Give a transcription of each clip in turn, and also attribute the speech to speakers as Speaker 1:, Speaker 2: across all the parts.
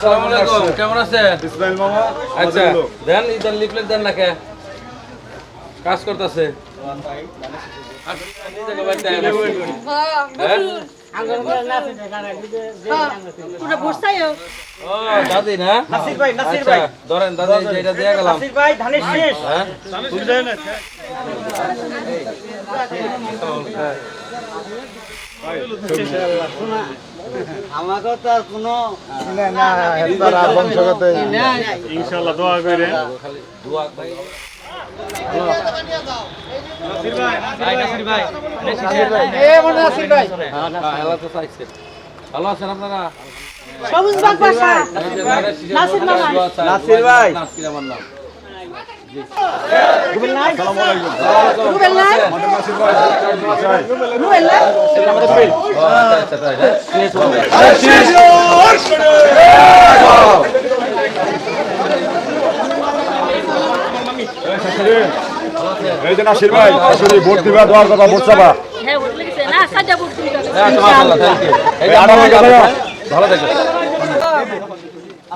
Speaker 1: কেমন আছেন
Speaker 2: ইসমাইল মামা
Speaker 1: আচ্ছা দেন লিফলেট দেন না কে কাজ করতেছে
Speaker 3: পুরো বসতাই হোক
Speaker 1: ও দাদি না
Speaker 4: নাসির ভাই, নাসির
Speaker 1: এই যে
Speaker 4: নাসির ভাই
Speaker 2: আসলে ভোট দিবা দেওয়ার কথা ভোট চাবা।
Speaker 1: ভালো
Speaker 3: থাকে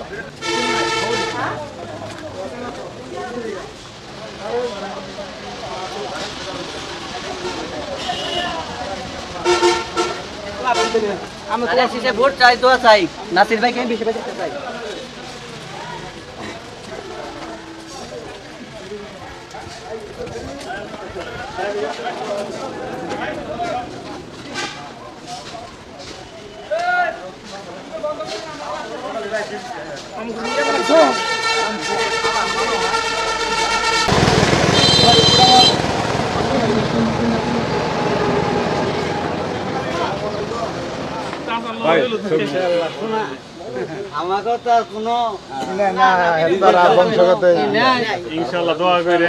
Speaker 3: ভাই।
Speaker 4: ধরেন দাদি এই ভোট চাই দিয়ে চাই। নাসির ভাই বেশি বেশি
Speaker 2: হ্যাঁ
Speaker 4: আমাকে তো আর কোনো
Speaker 2: ইনশাআল্লাহ দোয়া করে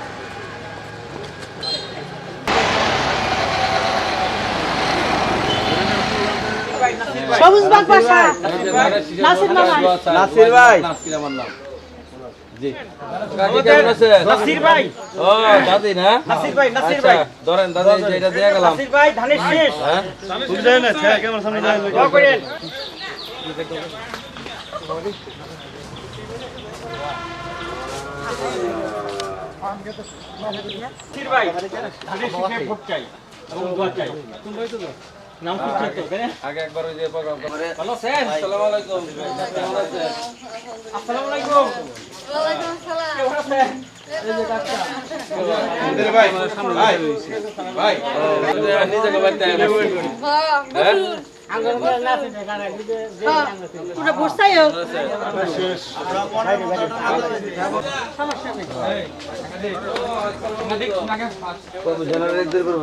Speaker 1: গেলাম।
Speaker 4: নাসির ভাই ধানের শেষ।
Speaker 1: হ্যাঁ?
Speaker 4: দোয়া করেন। নাসির ভাই। ধানের শেষে। ভোট চাই। এবং দোয়া চাই। নাম কি ঠিক তো
Speaker 1: আগে একবার ওই যে প্রোগ্রাম করে
Speaker 4: ভালো আছেন
Speaker 1: আসসালামু আলাইকুম। কেমন আছেন?
Speaker 4: আসসালামু আলাইকুম কেমন আছেন
Speaker 1: হ্যাঁ
Speaker 3: পুরো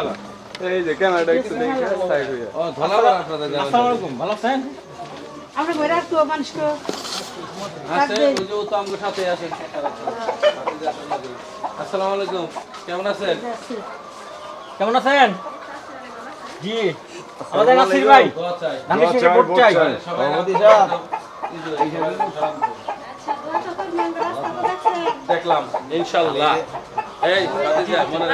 Speaker 3: হোক
Speaker 1: ও ধন্যবাদ আপনাদের
Speaker 4: আসসালামু আলাইকুম ভালো আছেন?
Speaker 3: আমরা ঘরে আসতো মানুষকে।
Speaker 1: আছে ওই যে তো আমগো সাথে আছে আসসালামু আলাইকুম কেমন আছেন?
Speaker 4: কেমন আছেন? জি। আমাদের নাসির ভাই।
Speaker 1: চাই।
Speaker 4: ধানের শেষে ভোট চাই।
Speaker 1: সবাই দেখলাম ইনশাআল্লাহ এই মনে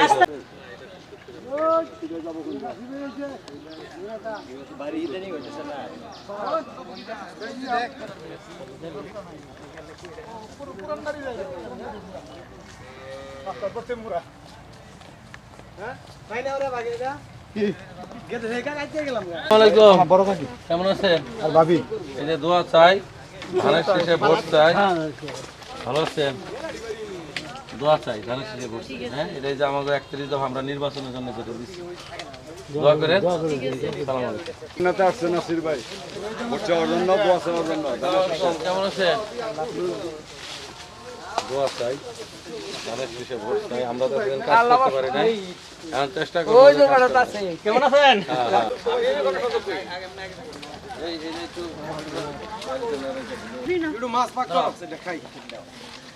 Speaker 1: কেমন আছেন?
Speaker 2: আর ভাবি?
Speaker 1: এই যে দোয়া চাই ধানের শেষে ভোট চাই। ভালো আছেন? দোয়া চাই ধানের শেষে ভোট হ্যাঁ এটাই যে আমাদের একত্রিশ দফা আমরা নির্বাচনের জন্য যেটা দিচ্ছি। দোয়া করেন। সালাম আলাইকুম।
Speaker 2: নেতা আসছে নাসির ভাই। ভোট চাওয়ার জন্য দোয়া চাওয়ার জন্য।
Speaker 1: কেমন আছেন? দোয়া চাই। ধানের শেষে ভোট চাই আমরা তো কাজ করতে পারি না এখন চেষ্টা করব যে কাজ করতে।
Speaker 4: কেমন আছেন।
Speaker 1: এই- এই যে একটু
Speaker 2: একটু মাছ পাক কর সেটা খাই।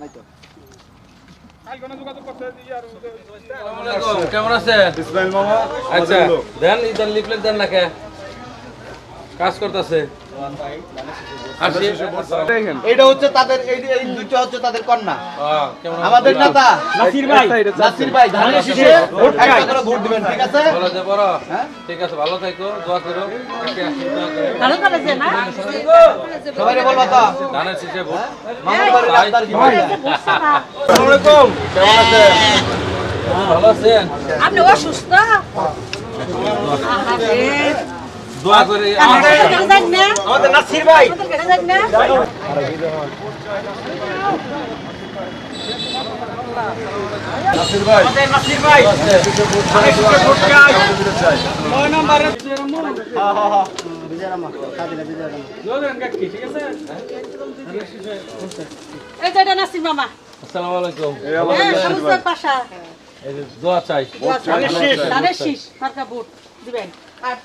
Speaker 1: নাই তো কেমন
Speaker 2: ইসমাইল মামা।
Speaker 1: আচ্ছা দেন ইদার লিফলেট দেন না কে কাজ করতেছে।
Speaker 5: এটা হচ্ছে তাদের এই এই দুটো হচ্ছে তাদের কন্যা।
Speaker 1: আহ, কেমন আছেন?
Speaker 5: আমাদের নেতা
Speaker 4: নাসির ভাই।
Speaker 5: নাসির ভাই ধানের শীষে ভোট করে ভোট দিবেন ঠিক আছে?
Speaker 1: ভালো আছে বড়।
Speaker 5: হ্যাঁ?
Speaker 1: ঠিক আছে ভালো থাকো দোয়া করো। একে আসি, দোয়া করো।
Speaker 3: ভালো করেছে না?
Speaker 5: সবাই বলবা তো।
Speaker 1: ধানের শীষে ভোট।
Speaker 5: মামার বাড়ির রাস্তার কি ভাই
Speaker 3: বুঝছে
Speaker 1: আলাইকুম। কেমন আছেন? ভালো আছেন?
Speaker 3: আপনি অসুস্থ? আহারে।
Speaker 1: দোয়া করে
Speaker 3: আমাদের কাছে যান না
Speaker 4: আমাদের নাসির ভাই।
Speaker 2: নাসির ভাই।
Speaker 4: নাসির ভাই। ভোট নয় নম্বরে ঠিক আছে
Speaker 3: এই তো এটা নাসির মামা।
Speaker 1: আসসালামু আলাইকুম।
Speaker 3: হ্যাঁ
Speaker 1: দোয়া চাই।
Speaker 3: ধানের শীষ। ধানের শীষ। দিবেন। আর